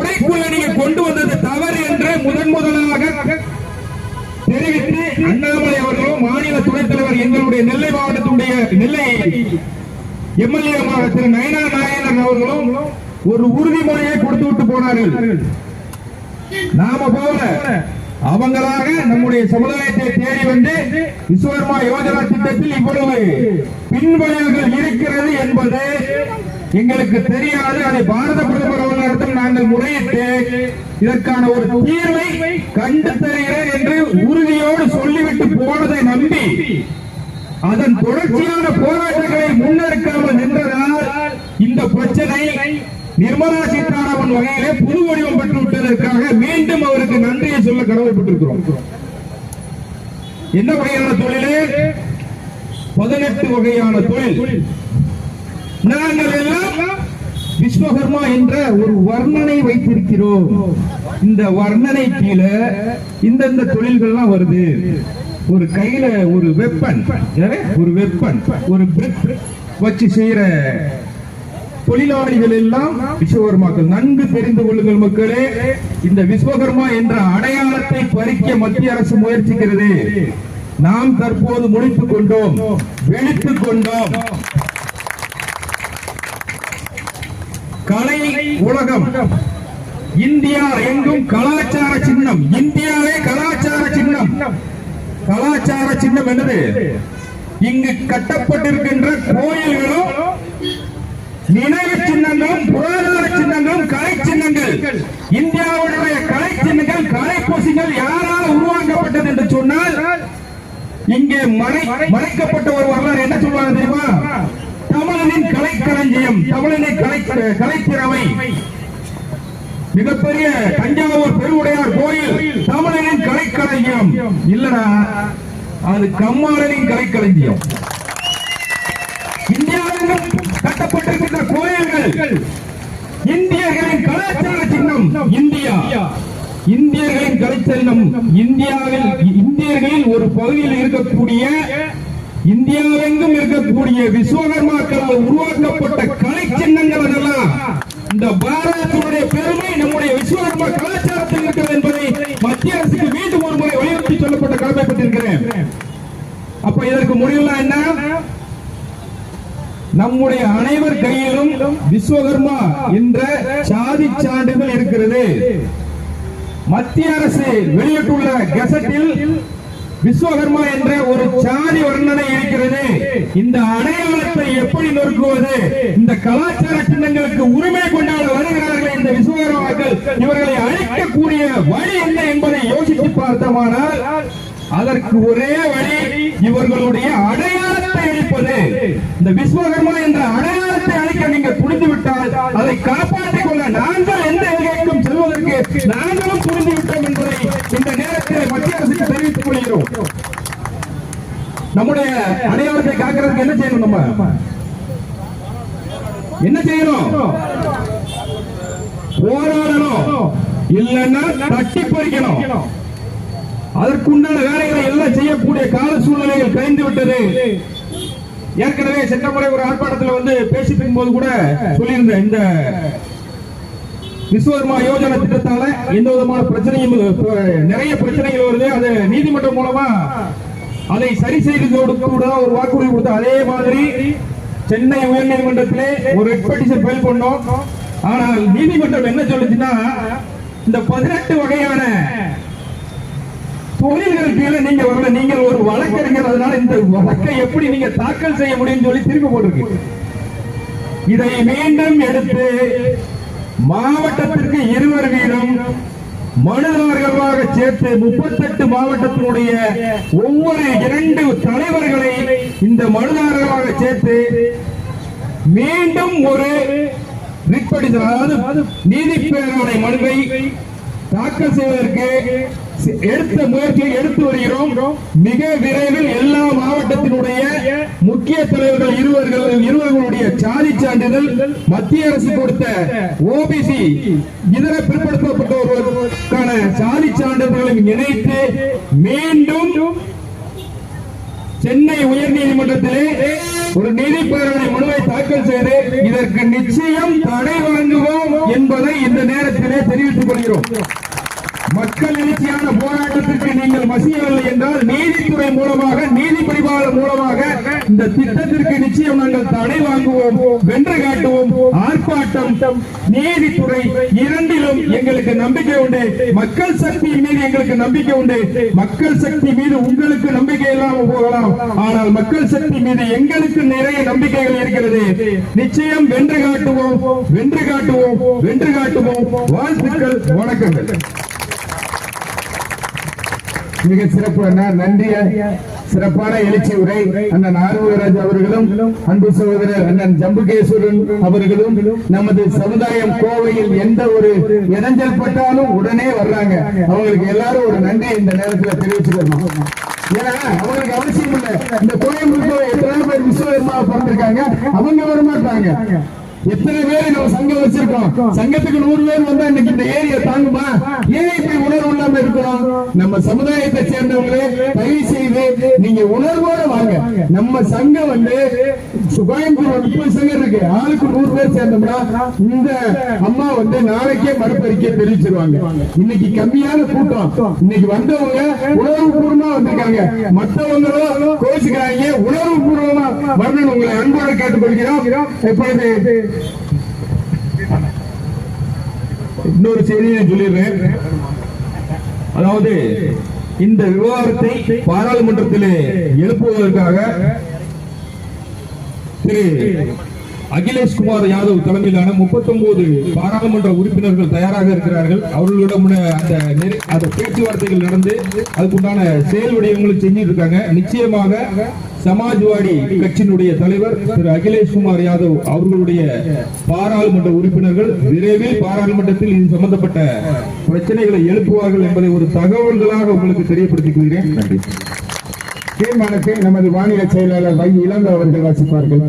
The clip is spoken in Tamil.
குடைக்குள்ள நீங்க கொண்டு வந்தது தவறு என்று முதன் முதலாக தெரிவித்து அண்ணாமலை அவர்களும் மாநில துணைத் தலைவர் எங்களுடைய நெல்லை மாவட்டத்துடைய நெல்லை எம்எல்ஏ திரு நயனா நாயகன் அவர்களும் ஒரு உறுதிமொழியை கொடுத்து விட்டு போனார்கள். நாம போல அவங்களாக நம்முடைய சமுதாயத்தை தேடி வந்து விஸ்வகர்மா யோஜனா திட்டத்தில் இவ்வளவு பின்வழிவுகள் இருக்கிறது என்பது எங்களுக்கு தெரியாது. அதை பாரத பிரதமர் அவர்களிடத்தில் நாங்கள் முறையிட்டு இதற்கான ஒரு தீர்வை கண்டு தருகிறேன் என்று உறுதியோடு சொல்லிவிட்டு போனதை நம்பி அதன் தொடர்ச்சியான போராட்டங்களை முன்னெடுக்காமல் நின்றதால் இந்த பிரச்சனை நிர்மலா சீதாராமன் வகையிலே புது வடிவம் பெற்று விட்டதற்காக மீண்டும் அவருக்கு நன்றியை சொல்ல கடமைப்பட்டிருக்கிறோம். என்ன வகையான தொழிலே? பதினெட்டு வகையான தொழில். நாங்கள் எல்லாம் விஸ்வகர்மா என்ற ஒரு வர்ணனை வைத்திருக்கிறோம். இந்த வர்ணனை கீழே இந்தந்த தொழில்கள்லாம் வருது. ஒரு கையில ஒரு வெப்பன் ஒரு வெப்பன் ஒரு வச்சு செய்யற தொழிலாளிகள் எல்லாம் விஸ்வகர்மாக்கள். நன்கு தெரிந்து கொள்ளுங்கள் மக்களே இந்த விஸ்வகர்மா என்ற அடையாளத்தை பறிக்க மத்திய அரசு முயற்சிக்கிறது. நாம் தற்போது முடித்துக் கொண்டோம் விழித்துக் கொண்டோம். கலை உலகம். இந்தியா எங்கும் கலாச்சார சின்னம். இந்தியாவே கலாச்சார சின்னம். கலாச்சார சின்னம் என்னது? இங்கு கட்டப்பட்டிருக்கின்ற கோயில்களும் நினைவு சின்னங்களும் புராதார சின்னங்களும் கலை சின்னங்கள். இந்தியாவுடைய கலை சின்னங்கள் கலை பூசிகள் யாரால் உருவாக்கப்பட்டது என்று சொன்னால் இங்கே மறை மறைக்கப்பட்ட ஒரு வரலாறு என்ன சொல்லுவாங்க தெரியுமா? தமிழனின் கலைக்களஞ்சியம் தமிழனின் கலை கலைத்திறமை. மிகப்பெரிய தஞ்சாவூர் பெருவுடையார் கோயில் தமிழனின் கலைக்களஞ்சியம். இல்லடா அது கம்மாளனின் கலைக்களஞ்சியம். இந்தியாவிலும் கட்டப்பட்டிருக்கின்ற கோயில்கள் இந்தியர்களின் கலாச்சார சின்னம் இந்தியா. இந்தியர்களின் கலைச்சின்னம் இந்தியாவில் இந்தியர்களில் ஒரு பகுதியில் இருக்கக்கூடிய இந்தியாவெங்கும் இருக்கக்கூடிய விஸ்வகர்மாக்களால் உருவாக்கப்பட்ட கலை சின்னங்கள் அதெல்லாம் இந்த பாரதத்தினுடைய பெருமை நம்முடைய விஸ்வகர்மா கலாச்சாரத்தில் இருக்கிறது என்பதை மத்திய அரசுக்கு மீண்டும் ஒரு முறை வலியுறுத்தி சொல்லப்பட்ட கடமைப்பட்டிருக்கிறேன். அப்ப இதற்கு முடிவுலாம் என்ன? நம்முடைய அனைவர் கையிலும் விஸ்வகர்மா என்ற சாதி சான்றிதழ் இருக்கிறது. மத்திய அரசு வெளியிட்டுள்ள கெசட்டில் விஸ்வகர்மா என்ற ஒரு சாதி வர்ணனை இருக்கிறது. இந்த அடையாளத்தை எப்படி நொறுக்குவது? இந்த கலாச்சார சின்னங்களுக்கு உரிமை கொண்டாட வருகிறார்கள் இந்த விஸ்வகர்மாக்கள் இவர்களை அழைக்கக்கூடிய வழி என்ன என்பதை யோசித்து பார்த்தோமானால் அதற்கு ஒரே வழி இவர்களுடைய அடையாளத்தை அழிப்பது. இந்த விஸ்வகர்மா என்ற அடையாளத்தை அழிக்க நீங்க துணிந்து விட்டால் அதை காப்பாற்றிக் கொள்ள நாங்கள் எந்த வகைக்கும் செல்வதற்கு நாங்களும் புரிந்து விட்டோம் என்பதை இந்த நேரத்தில் மத்திய அரசுக்கு வேண்டும் நம்முடைய அடையாளத்தை காக்கிறதுக்கு என்ன செய்யணும் நம்ம? என்ன செய்யணும்? போராடணும். இல்லைன்னா தட்டி பறிக்கணும். அதற்குண்டான வேலைகளை எல்லாம் செய்யக்கூடிய கால சூழ்நிலைகள் கழிந்து விட்டது. ஏற்கனவே சென்ற முறை ஒரு ஆர்ப்பாட்டத்தில் வந்து பேசிட்டு போது கூட சொல்லியிருந்தேன் இந்த விஸ்வகர்மா யோஜனா திட்டத்தால எந்த விதமான பிரச்சனையும் நிறைய பிரச்சனைகள் வருது. அது நீதிமன்றம் மூலமா அதை சரி செய்து கொடுக்க ஒரு வாக்குறுதி கொடுத்த அதே மாதிரி சென்னை உயர்நீதிமன்றத்திலே ஒரு எக்ஸ்பெடிஷன் ஃபைல் பண்ணோம். ஆனால் நீதிமன்றம் என்ன சொல்லுச்சுன்னா இந்த பதினெட்டு வகையான தொழில்கள் கீழே நீங்க வரல. நீங்கள் ஒரு வழக்கறிஞர் அதனால இந்த வழக்கை எப்படி நீங்க தாக்கல் செய்ய முடியும்னு சொல்லி திருப்பி போட்டிருக்கு. இதை மீண்டும் எடுத்து மாவட்டத்திற்கு இருவர் வீதம் மனுதாரர்களாக சேர்த்து முப்பத்தெட்டு மாவட்டத்தினுடைய ஒவ்வொரு இரண்டு தலைவர்களை இந்த மனுதாரர்களாக சேர்த்து மீண்டும் ஒரு ரிப்படிஷன் அதாவது நீதி பேரவை மனுவை தாக்கல் செய்வதற்கு எடுத்த முயற்சியை எடுத்து வருகிறோம். மிக விரைவில் எல்லா மாவட்டத்தினுடைய முக்கிய தலைவர்கள் இருவர்கள் இருவர்களுடைய சாதி சான்றிதழ் மத்திய அரசு கொடுத்த ஓபிசி இதர பிற்படுத்தப்பட்டவர்களுக்கான சாதி சான்றிதழ்களை இணைத்து மீண்டும் சென்னை உயர்நீதிமன்றத்திலே ஒரு நீதி பேரவை மனுவை தாக்கல் செய்து இதற்கு நிச்சயம் தடை வழங்குவோம் என்பதை இந்த நேரத்திலே தெரிவித்துக் கொள்கிறோம். மக்கள் எழுச்சியான போராட்டத்திற்கு நீங்கள் மசியவில்லை என்றால் நீதித்துறை மூலமாக நீதி பரிபாலன் மூலமாக இந்த திட்டத்திற்கு நிச்சயம் நாங்கள் தடை வாங்குவோம் வென்று காட்டுவோம். ஆர்ப்பாட்டம் நீதித்துறை இரண்டிலும் எங்களுக்கு நம்பிக்கை உண்டு. மக்கள் சக்தி மீது எங்களுக்கு நம்பிக்கை உண்டு. மக்கள் சக்தி மீது உங்களுக்கு நம்பிக்கை இல்லாமல் போகலாம். ஆனால் மக்கள் சக்தி மீது எங்களுக்கு நிறைய நம்பிக்கைகள் இருக்கிறது. நிச்சயம் வென்று காட்டுவோம் வென்று காட்டுவோம் வென்று காட்டுவோம். வாழ்த்துக்கள் வணக்கங்கள். மிக சிறப்பு அண்ணா நன்றி சிறப்பான எழுச்சி உரை அண்ணன் ஆர்வராஜ் அவர்களும் அன்பு சகோதரர் அண்ணன் ஜம்புகேஸ்வரன் அவர்களும் நமது சமுதாயம் கோவையில் எந்த ஒரு இடைஞ்சல் பட்டாலும் உடனே வர்றாங்க. அவங்களுக்கு எல்லாரும் ஒரு நன்றி இந்த நேரத்துல தெரிவிச்சுக்கணும். ஏன்னா அவங்களுக்கு அவசியம் இல்லை. இந்த கோயம்புத்தூர் எத்தனை பேர் விஸ்வகர்மா பிறந்திருக்காங்க. அவங்க வர மாட்டாங்க எத்தனை பேர் நம்ம சங்கம் வச்சிருக்கோம்? சங்கத்துக்கு நூறு பேர் வந்தா இன்னைக்கு இந்த ஏரியா தாங்குமா? ஏன் இப்படி உணர்வு இல்லாம இருக்கணும் நம்ம சமுதாயத்தை சேர்ந்தவங்களே தயவு செய்து நீங்க உணர்வோட வாங்க. நம்ம சங்கம் வந்து கோயம்புத்தூர் முப்பது சங்கம் இருக்கு. ஆளுக்கு நூறு பேர் சேர்ந்தோம்னா இந்த அம்மா வந்து நாளைக்கே மறுபறிக்கை தெரிவிச்சிருவாங்க. இன்னைக்கு கம்மியான கூட்டம். இன்னைக்கு வந்தவங்க உணர்வு பூர்வமா வந்திருக்காங்க. மற்றவங்களும் கோச்சுக்கிறாங்க. உணர்வு பூர்வமா வரணும் உங்களை அன்போடு கேட்டுக்கொள்கிறோம். இப்பொழுது இன்னொரு செய்தியை சொல்லிடுறேன். அதாவது இந்த விவகாரத்தை பாராளுமன்றத்திலே எழுப்புவதற்காக திரு அகிலேஷ் குமார் யாதவ் தலைமையிலான 39 பாராளுமன்ற உறுப்பினர்கள் தயாராக இருக்கிறார்கள். அவர்களிடம் அந்த அந்த பேச்சுவார்த்தைகள் நடந்து அதுக்குண்டான செயல் விடயங்களும் செஞ்சுட்டு இருக்காங்க நிச்சயமாக சமாஜ்வாடி கட்சியினுடைய தலைவர் திரு அகிலேஷ் குமார் யாதவ் அவர்களுடைய பாராளுமன்ற உறுப்பினர்கள் விரைவில் பாராளுமன்றத்தில் இது சம்பந்தப்பட்ட பிரச்சனைகளை எழுப்புவார்கள் என்பதை ஒரு தகவல்களாக உங்களுக்கு தெரியப்படுத்திக் கொள்கிறேன். நன்றி. தீர்மானத்தை நமது மாநில செயலாளர் வை இளங்கோ அவர்கள் வாசிப்பார்கள்.